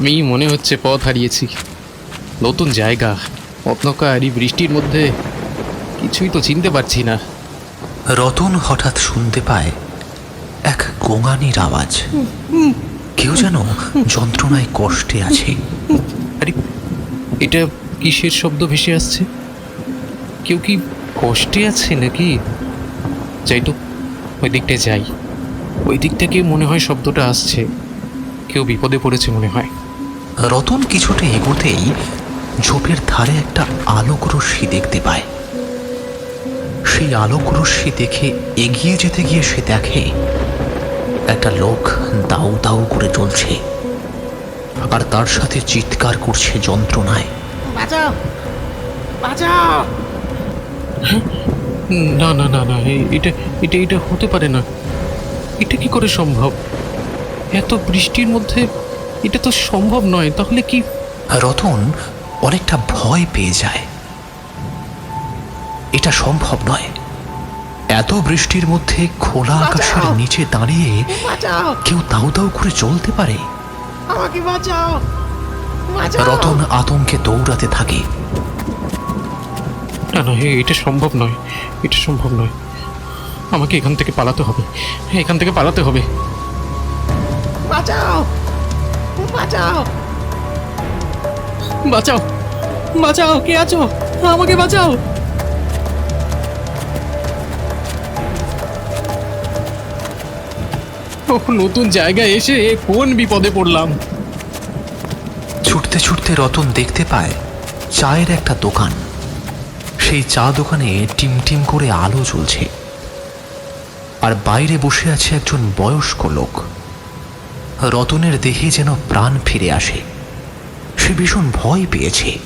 আমি মনে হচ্ছে পথ হারিয়েছি। নতুন জায়গা অতনকার এই বৃষ্টির মধ্যে কিছুই তো চিনতে পারছি না। রতন হঠাৎ শুনতে পায় এক গোঙানির আওয়াজ। কেউ যেন যন্ত্রণায় কষ্টে আছে। আরে এটা কিসের শব্দ ভেসে আসছে? কেউ কি কষ্টে আছে নাকি? যাই তো ওই দিকটা যাই। ওই দিক থেকে মনে হয় শব্দটা আসছে। কেউ বিপদে পড়েছে মনে হয়। রতন কিছুটা এগোতেই ঝোপের ধারে একটা আলোক রশ্মি দেখতে পায়। সেই আলোক রশ্মি দেখে এগিয়ে যেতে গিয়ে সে দেখে একটা লোক দাউ দাউ করে চলছে আর তার সাথে চিৎকার করছে যন্ত্রণায়। বাঁচাও! বাঁচাও! না না না না এ- এটা এটা এটা হতে পারে না। এটা কি করে সম্ভব? এত বৃষ্টির মধ্যে এটা তো সম্ভব নয় তাহলে কি? রতন অনেকটা ভয় পেয়ে যায়। এটা সম্ভব নয়। এত বৃষ্টির মধ্যে খোলা আকাশের নিচে দাঁড়িয়ে কেউ দাউ দাউ করে চলতে পারে। রতন আতঙ্কে দৌড়াতে থাকে। না না এটা সম্ভব নয়। এটা সম্ভব নয়। আমাকে এখান থেকে পালাতে হবে। এখান থেকে পালাতে হবে। বাঁচাও। বাঁচাও। বাঁচাও। বাঁচাও, কে আছো? আমাকে বাঁচাও। নতুন জায়গায় এসে কোন বিপদে পড়লাম? ছুটতে ছুটতে রতন দেখতে পায় চায়ের একটা দোকান। সেই চা দোকানে টিম টিম করে আলো জ্বলছে। আর বাইরে বসে আছে একজন বয়স্ক লোক। রতনের দেহে যেন প্রাণ ফিরে আসে। সে ভীষণ ভয় পেয়েছে।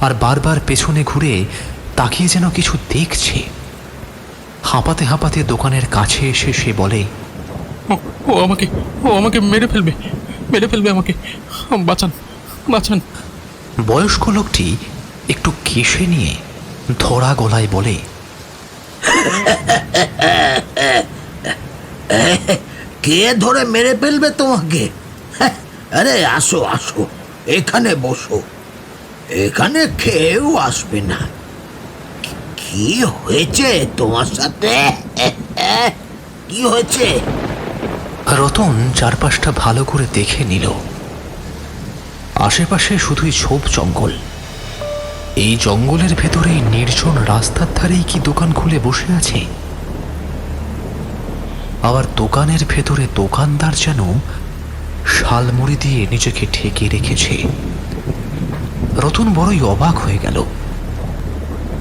আর বারবার পেছনে ঘুরে তাকিয়ে যেন কিছু দেখছে। হাঁপাতে হাঁপাতে দোকানের কাছে এসে সে বলে ও আমাকে ও আমাকে মেরে ফেলবে মেরে ফেলবে আমাকে। বাঁচান বাঁচান। বয়স্ক লোকটি একটু কেশে নিয়ে ধরা গলায় বলে কে ধরে মেরে ফেলবে তোমাকে? হ্যাঁ, আরে আসো আসো এখানে বসো। এখানে কেউ আসবে না। কি- হয়েছে তোমার সাথে? কি হয়েছে? রতন চারপাশটা ভালো করে দেখে নিল। আশেপাশে শুধুই ঝোপ জঙ্গল। এই জঙ্গলের ভেতরে নির্জন রাস্তার ধারেই কি দোকান খুলে বসে আছে? আবার দোকানের ভেতরে দোকানদার যেন শালমুড়ি দিয়ে নিজেকে ঠেকে রেখেছে। রতন বড়ই অবাক হয়ে গেল।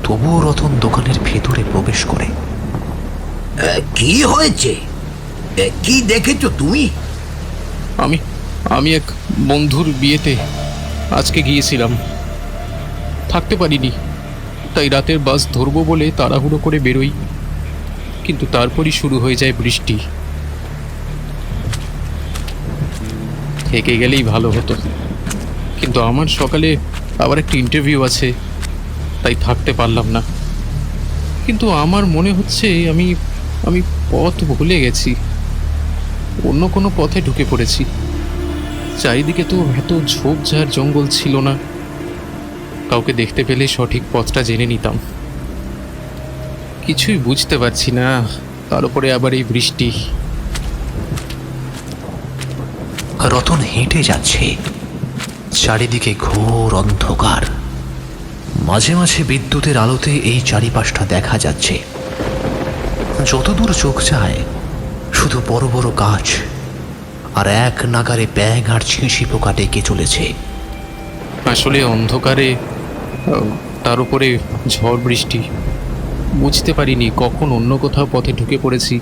তবুও রতন দোকানের ভেতরে প্রবেশ করে। কি হয়েছে? এ, কি দেখেছ তুমি? আমি আমি এক বন্ধুর বিয়েতে আজকে গিয়েছিলাম। থাকতে পারিনি। তাই রাতের বাস ধরবো বলে তাড়াহুড়ো করে বেরোই। কিন্তু তারপরই শুরু হয়ে যায় বৃষ্টি। থেকে গেলেই ভালো হতো। কিন্তু আমার সকালে আবার একটা ইন্টারভিউ আছে, তাই থাকতে পারলাম না। কিন্তু আমার মনে হচ্ছে আমি আমি পথ ভুলে গেছি। অন্য কোনো পথে ঢুকে পড়েছি। চারিদিকে তো এত ঝোপঝাড় জঙ্গল ছিল না। কাউকে দেখতে পেলে সঠিক পথটা জেনে নিতাম। কিছুই বুঝতে পারছি না। তার উপরে আবার এই বৃষ্টি। রতন হেঁটে যাচ্ছে। চারিদিকে ঘোর অন্ধকার। মাঝে মাঝে বিদ্যুতের আলোতে এই চারিপাশটা দেখা যাচ্ছে। যতদূর চোখ যায় শুধু বড় বড় গাছ আর এক নাগারে ব্যাং আর ছিঁড়ি পোকা ডেকে চলেছে। আসলে অন্ধকারে তার উপরে ঝড় বৃষ্টি। বুঝতে পারিনি কখন অন্য কোথাও পথে ঢুকে পড়েছি।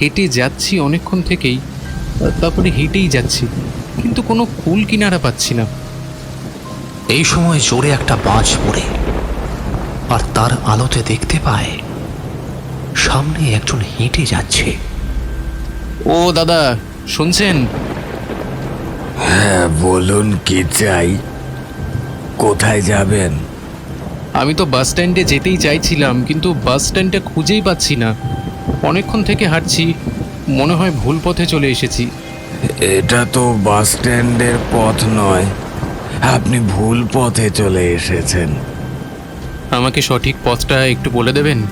হেঁটে যাচ্ছি অনেকক্ষণ থেকেই তারপরে হেঁটেই যাচ্ছি কিন্তু কোনো কুল কিনারা পাচ্ছি না। এই সময় জোরে একটা বাজ পড়ে আর তার আলোতে দেখতে পায় সামনে একজন হেঁটে যাচ্ছে। ও দাদা শুনছেন? হ্যাঁ বলুন কি চাই? কোথায় যাবেন? আমি তো বাস স্ট্যান্ডে যেতেই চাইছিলাম কিন্তু বাস স্ট্যান্ডটা খুঁজেই পাচ্ছি না। অনেকক্ষণ থেকে হাঁটছি মনে হয় ভুল পথে চলে এসেছি। এটা তো বাস স্ট্যান্ডের পথ নয় আপনি ভুল পথে চলে এসেছেন। আমাকে সঠিক পথটা একটু বলে দেবেন?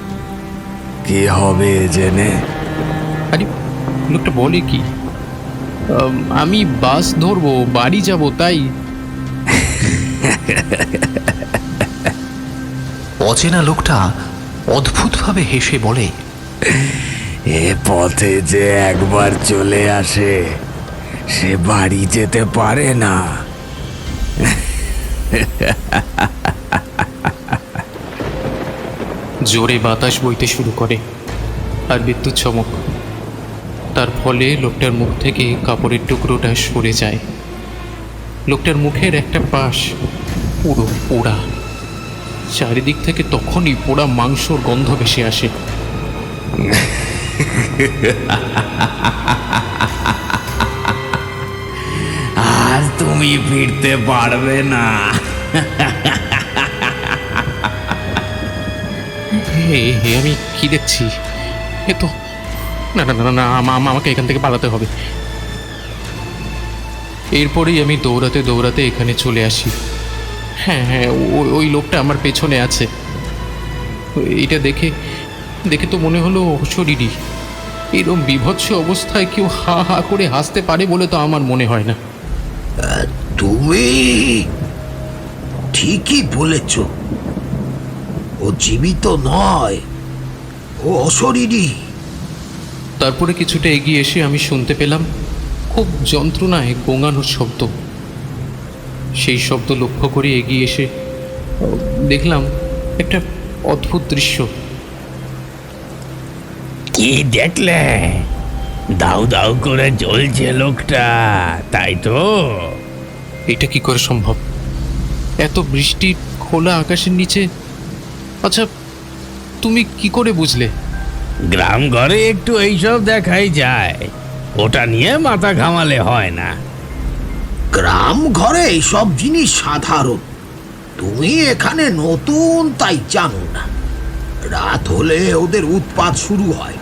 কি হবে জেনে? আরে লোকটা বলে কি? আমি বাস ধরবো বাড়ি যাব তাই? অচেনা লোকটা অদ্ভুতভাবে হেসে বলে এ পথে যে একবার চলে আসে সে বাড়ি যেতে পারে না। জোরে বাতাস বইতে শুরু করে আর বিদ্যুৎ চমক। তার ফলে লোকটার মুখ থেকে কাপড়ের টুকরোটা সরে যায়। লোকটার মুখের একটা পাশ পুরো পোড়া। চারিদিক থেকে তখনই পোড়া মাংসর গন্ধ ভেসে আসে। আর তুমি ফিরতে পারবে না। হে হে আমি কি দেখছি? এ তো না না না না, না আমা- আমা- আমাকে এখান থেকে পালাতে হবে। এরপরেই আমি দৌড়াতে দৌড়াতে এখানে চলে আসি। হ্যাঁ হ্যাঁ ওই- ওই লোকটা আমার পেছনে আছে। এটা দেখে দেখে তো মনে হলো শরীরই। এরকম বিভৎস অবস্থায় কেউ হা হা করে হাসতে পারে বলে তো আমার মনে হয় না। তুমি ঠিকই বলেছ। ও জীবিত নয় ও অশরীরী। তারপরে কিছুটা এগিয়ে এসে আমি শুনতে পেলাম খুব যন্ত্রণায় গোঙানোর শব্দ। সেই শব্দ লক্ষ্য করে এগিয়ে এসে দেখলাম একটা অদ্ভুত দৃশ্য। কি দেখলে? দাউ দাউ করে জ্বলছে লোকটা তাই তো? এটা কি করে সম্ভব? এত বৃষ্টি খোলা আকাশের নিচে? আচ্ছা তুমি কি করে বুঝলে? গ্রাম ঘরে একটু এইসব দেখাই যায়। ওটা নিয়ে মাথা ঘামালে হয় না। গ্রাম ঘরে এইসব জিনিস সাধারণ। তুমি এখানে নতুন, তাই জানো না। রাত হলে ওদের উৎপাত শুরু হয়।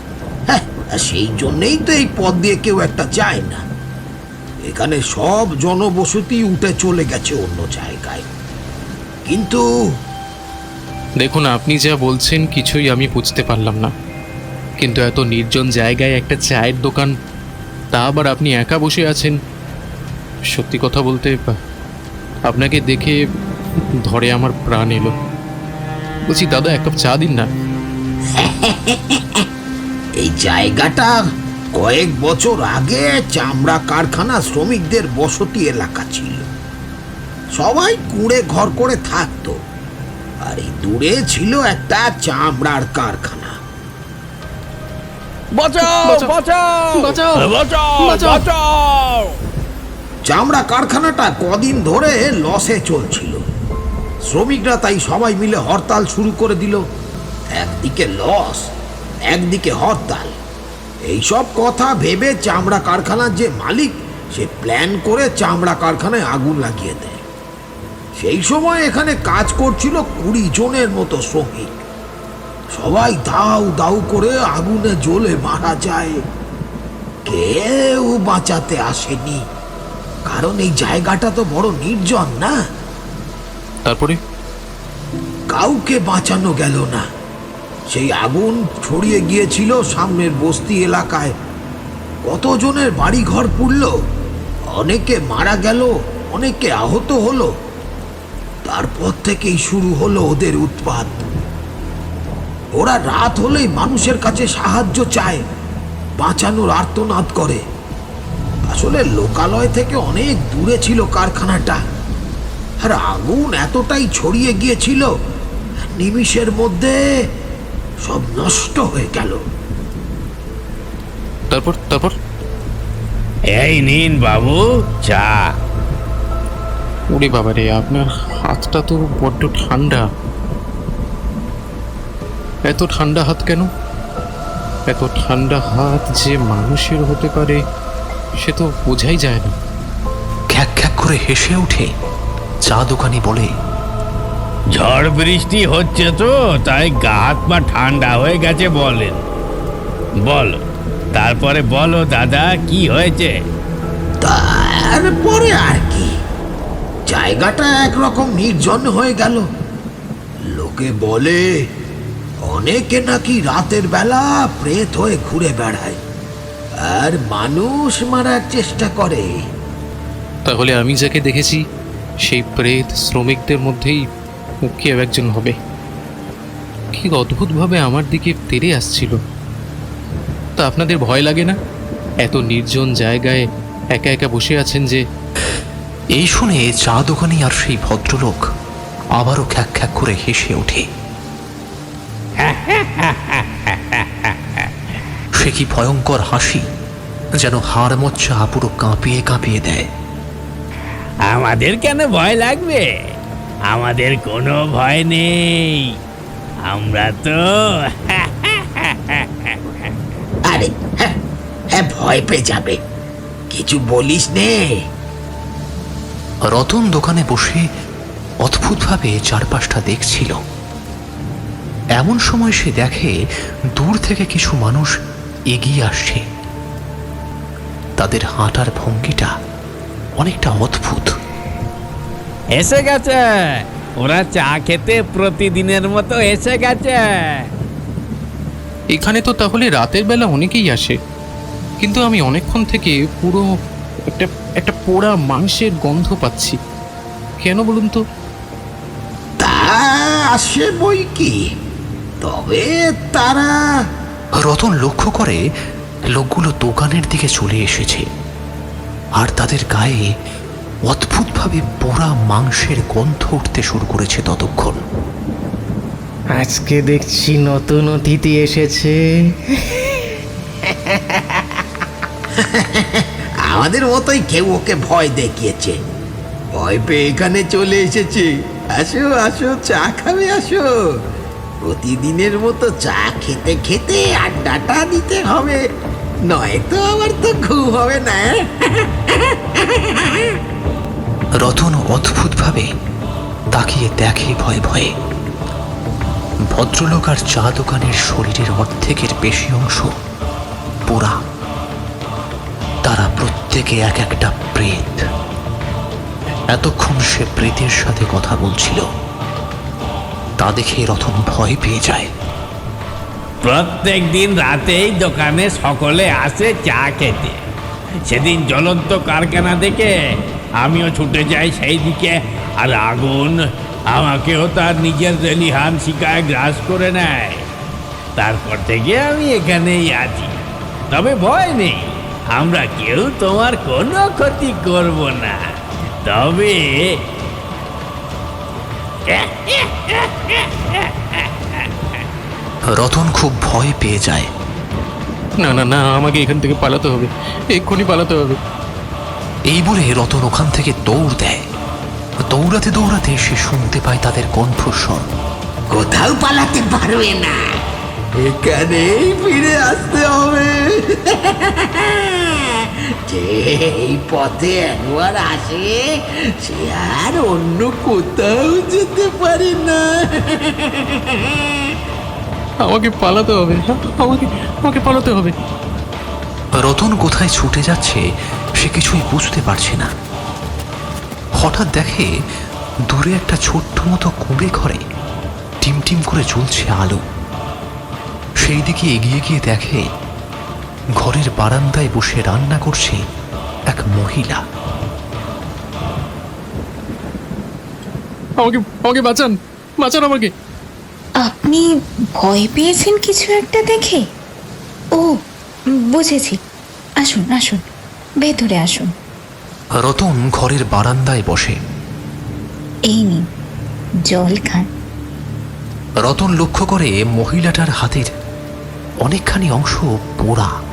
হ্যাঁ সেই জন্যেই তো এই পথ দিয়ে কেউ একটা যায় না। এখানে সব জনবসতি উঠে চলে গেছে অন্য জায়গায়। কিন্তু দেখুন, আপনি যা বলছেন, কিছুই আমি বুঝতে পারলাম না। কিন্তু এত নির্জন জায়গায় একটা চায়ের দোকান, তা আবার আপনি একা বসে আছেন? সত্যি কথা বলতে আপনাকে দেখে ধরে আমার প্রাণ এলো। বলছি দাদা এক কাপ চা দিন না। এই জায়গাটা কয়েক বছর আগে চামড়া কারখানা শ্রমিকদের বসতি এলাকা ছিল। সবাই কুঁড়ে ঘর করে থাকতো। আর এই দূরে ছিল একটা চামড়ার কারখানা। বাঁচাও বাঁচাও বাঁচাও! বাঁচাও বাঁচাও! চামড়া কারখানাটা কদিন ধরে লসে চলছিল। শ্রমিকরা তাই সবাই মিলে হরতাল শুরু করে দিল। একদিকে লস, একদিকে হরতাল। এইসব কথা ভেবে চামড়া কারখানার যে মালিক, সে প্ল্যান করে চামড়া কারখানায় আগুন লাগিয়ে দেয়। সেই সময় এখানে কাজ করছিল কুড়ি জনের মতো শ্রমিক। সবাই দাউ দাউ করে আগুনে জ্বলে মারা যায়। কেউ বাঁচাতে আসেনি। কারণ এই জায়গাটা তো বড় নির্জন না? তারপরে? কাউকে বাঁচানো গেল না। সেই আগুন ছড়িয়ে গিয়েছিল সামনের বস্তি এলাকায়। কতজনের বাড়ি ঘর পুড়ল? অনেকে মারা গেল অনেকে আহত হলো। তারপর থেকেই শুরু হলো ওদের উৎপাত। ওরা রাত হলেই মানুষের কাছে সাহায্য চায় বাঁচানোর আর্তনাদ করে। আসলে লোকালয় থেকে অনেক দূরে ছিল কারখানাটা। আর আগুন এতটাই ছড়িয়ে গিয়েছিল নিমিষের মধ্যে সব নষ্ট হয়ে গেল। তারপর তারপর? এই নিন বাবু চা। ওরে বাবা রে আপনার হাতটা তো বড্ড ঠান্ডা। এত ঠান্ডা হাত কেন? এত ঠান্ডা হাত যে মানুষের হতে পারে সে তো বোঝাই যায় না। খ্যাক খ্যাক করে হেসে ওঠে চা দোকানি বলে ঝড় বৃষ্টি হচ্ছে তো তাই গা হাত পা ঠান্ডা হয়ে গেছে বলেন। বলো তারপরে বলো দাদা কি হয়েছে? তারপরে আর কি। জায়গাটা একরকম নির্জন হয়ে গেল। লোকে বলে অনেকে নাকি রাতের বেলা প্রেত হয়ে ঘুরে বেড়ায়। আর মানুষ মারার চেষ্টা করে। তাহলে আমি যাকে দেখেছি সেই প্রেত শ্রমিকদের মধ্যেই কেউ একজন হবে। কি অদ্ভুতভাবে আমার দিকে তেড়ে আসছিল। তা আপনাদের ভয় লাগে না? এত নির্জন জায়গায় একা একা বসে আছেন যে এই শুনে চা দোকানি আর সেই ভদ্রলোক আবারও খ্যাক খ্যাক করে হেসে ওঠে। সে কি ভয়ঙ্কর হাসি যেন হাড় মোচ্চা পুরো কাঁপিয়ে কাঁপিয়ে দেয়? আমাদের কেন ভয় লাগবে? আমাদের কোনো ভয় নেই। আমরা তো আরে হ্যাঁ হ্যাঁ ভয় পেয়ে যাবে। কিছু বলিস নে। রতন দোকানে বসে অদ্ভুতভাবে চারপাশটা দেখছিল। এমন সময় সে দেখে দূর থেকে কিছু মানুষ এগিয়ে আসছে তাদের হাঁটার ভঙ্গিটা অনেকটা অদ্ভুত। এসে গেছে। ওরা চা খেতে প্রতিদিনের মতো এসে গেছে। এখানে তো তাহলে রাতের বেলা অনেকেই আসে। কিন্তু আমি অনেকক্ষণ থেকে পুরো একটা একটা পোড়া মাংসের গন্ধ পাচ্ছি। কেন বলুন তো? তা আসে বই কি? তবে তারা রতন লক্ষ্য করে লোকগুলো দোকানের দিকে চলে এসেছে আর তাদের গায়ে অদ্ভুতভাবে পোড়া মাংসের গন্ধ উঠতে শুরু করেছে ততক্ষণ। আজকে দেখছি নতুন অতিথি এসেছে। আমাদের মতোই কেউ ওকে ভয় দেখিয়েছে। ভয় পেয়ে এখানে চলে এসেছে। আসো আসো চা খাবে আসো। প্রতিদিনের মতো চা খেতে খেতে আড্ডাটা দিতে হবে। নয়তো আবার তো ঘুম হবে না। রতন অদ্ভুতভাবে তাকিয়ে দেখে ভয়ে ভয়ে। ভদ্রলোক আর চা দোকানের শরীরের অর্ধেকের বেশি অংশ পোড়া। তারা প্রত্যেকে এক একটা প্রেত। এতক্ষণ সে প্রেতের সাথে কথা বলছিল। তা দেখে রতন ভয় পেয়ে যায়। প্রত্যেক দিন রাতেই দোকানে সকলে আসে চা খেতে। সেদিন জ্বলন্ত কারখানা দেখে আমিও ছুটে যাই সেই দিকে, আর আগুন আমাকেও তার নিজের রেলিহান শিকায় গ্রাস করে নেয়। তারপর থেকে আমি এখানেই আছি। তবে ভয় নেই, আমরা কেউ তোমার কোনো ক্ষতি করব না। তবে রতন খুব ভয় পেয়ে যায়। না না না আমাকে এখান থেকে পালাতে হবে। এক্ষুনি পালাতে হবে। এই বলে রতন ওখান থেকে দৌড় দেয়। দৌড়াতে দৌড়াতে সে শুনতে পায় তাদের কণ্ঠস্বর। কোথাও পালাতে পারবে না। এখানেই ফিরে আসতে হবে। যে এই পথে একবার আসে সে আর অন্য কোথাও যেতে পারে না। আমাকে পালাতে হবে। আমাকে আমাকে পালাতে হবে। রতন কোথায় ছুটে যাচ্ছে সে কিছুই বুঝতে পারছে না। হঠাৎ দেখে দূরে একটা ছোট্ট মতো কুঁড়ে ঘরে টিমটিম করে জ্বলছে আলো। সেই দিকে এগিয়ে গিয়ে দেখে ঘরের বারান্দায় বসে রান্না করছে এক মহিলা। আমাকে আমাকে বাঁচান বাঁচান আমাকে। আপনি ভয় পেয়েছেন কিছু একটা দেখে? ও বুঝেছি। আসুন আসুন ভেতরে আসুন। রতন ঘরের বারান্দায় বসে। এই নিন জল খান। রতন লক্ষ্য করে মহিলাটার হাতের অনেকখানি অংশ পোড়া।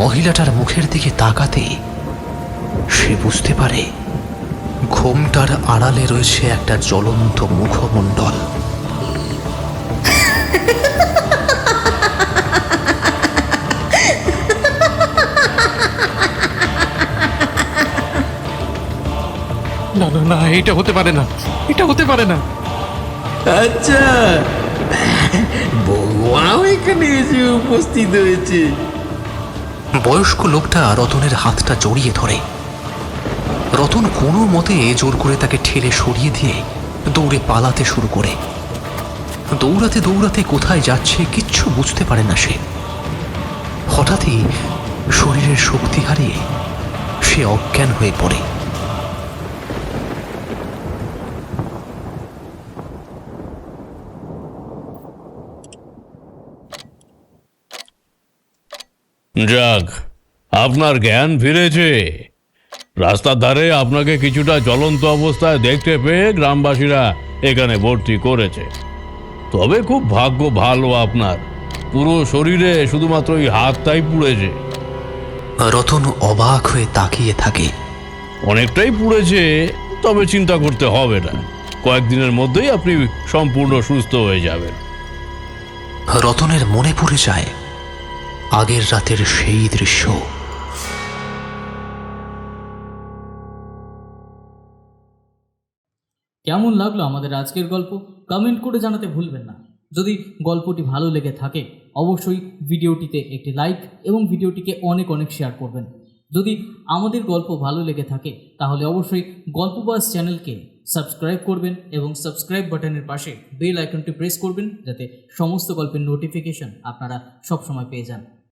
মহিলাটার মুখের দিকে তাকাতে সে বুঝতে পারে ঘোমটার আড়ালে রয়েছে একটা জ্বলন্ত মুখমণ্ডল। না না না এটা হতে পারে না এটা হতে পারে না। আচ্ছা বৌমাও এখানে এসে উপস্থিত হয়েছে। বয়স্ক লোকটা রতনের হাতটা জড়িয়ে ধরে। রতন কোনো মতে জোর করে তাকে ঠেলে সরিয়ে দিয়ে দৌড়ে পালাতে শুরু করে। দৌড়াতে দৌড়াতে কোথায় যাচ্ছে কিচ্ছু বুঝতে পারে না সে। হঠাৎই শরীরের শক্তি হারিয়ে সে অজ্ঞান হয়ে পড়ে। যাক আপনার জ্ঞান ফিরেছে। রাস্তার ধারে আপনাকে কিছুটা জ্বলন্ত অবস্থায় দেখতে পেয়ে গ্রামবাসীরা এখানে ভর্তি করেছে। তবে খুব ভাগ্য ভালো আপনার। পুরো শরীরে শুধুমাত্র ওই হাতটাই পুড়েছে। রতন অবাক হয়ে তাকিয়ে থাকে। অনেকটাই পুড়েছে তবে চিন্তা করতে হবে না। কয়েকদিনের মধ্যেই আপনি সম্পূর্ণ সুস্থ হয়ে যাবেন। রতনের মনে পড়ে যায় আগের রাতের সেই দৃশ্য। কেমন লাগল আমাদের আজকের গল্প? কমেন্ট করে জানাতে ভুলবেন না। যদি গল্পটি ভালো লেগে থাকে, অবশ্যই ভিডিওটিতে একটি লাইক এবং ভিডিওটিকে অনেক অনেক শেয়ার করবেন। যদি আমাদের গল্প ভালো লেগে থাকে, তাহলে অবশ্যই গল্পবাস চ্যানেলকে সাবস্ক্রাইব করবেন এবং সাবস্ক্রাইব বাটনের পাশে বেল আইকনটি প্রেস করবেন, যাতে সমস্ত গল্পের নোটিফিকেশন আপনারা সবসময় পেয়ে যান।